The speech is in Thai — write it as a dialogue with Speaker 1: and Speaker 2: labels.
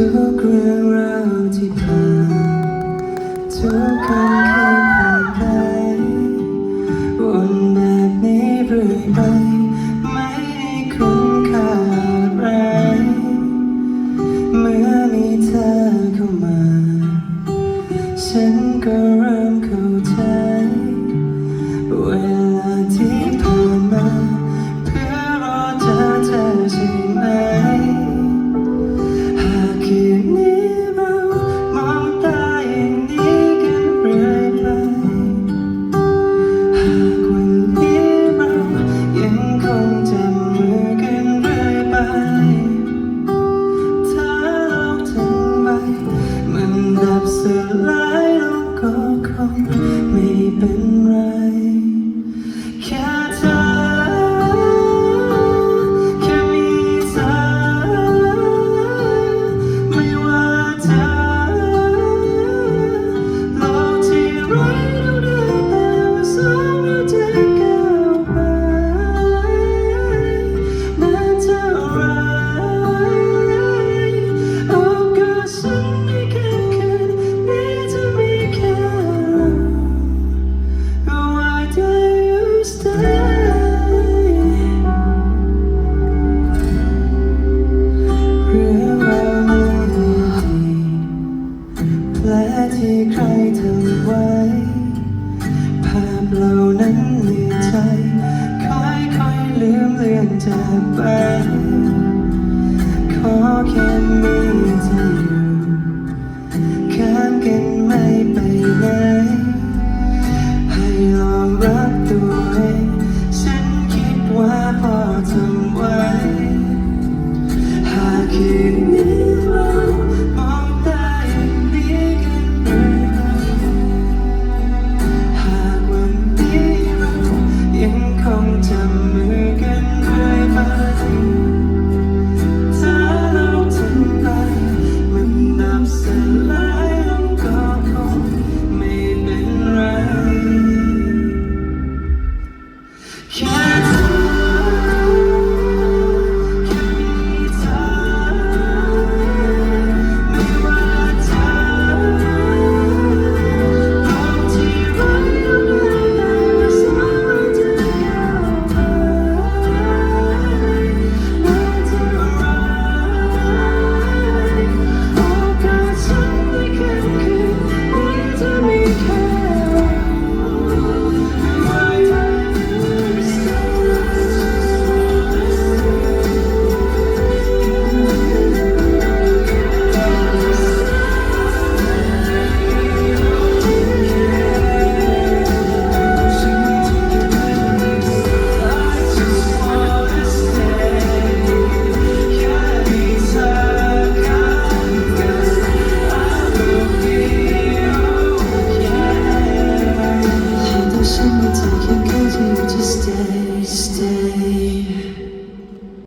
Speaker 1: ทุกเรื่องราวที่ผ่านทุกคำคืนผ่านไปวนแบบนี้เรื่อยไป ไม่ได้คุ้นค่าอะไรเมื่อมีเธอเข้ามา ฉันก็เริ่ม เหล่านั้นในใจ ค่อยค่อยลืมเลือนจากไป ขอแค่มีเธอ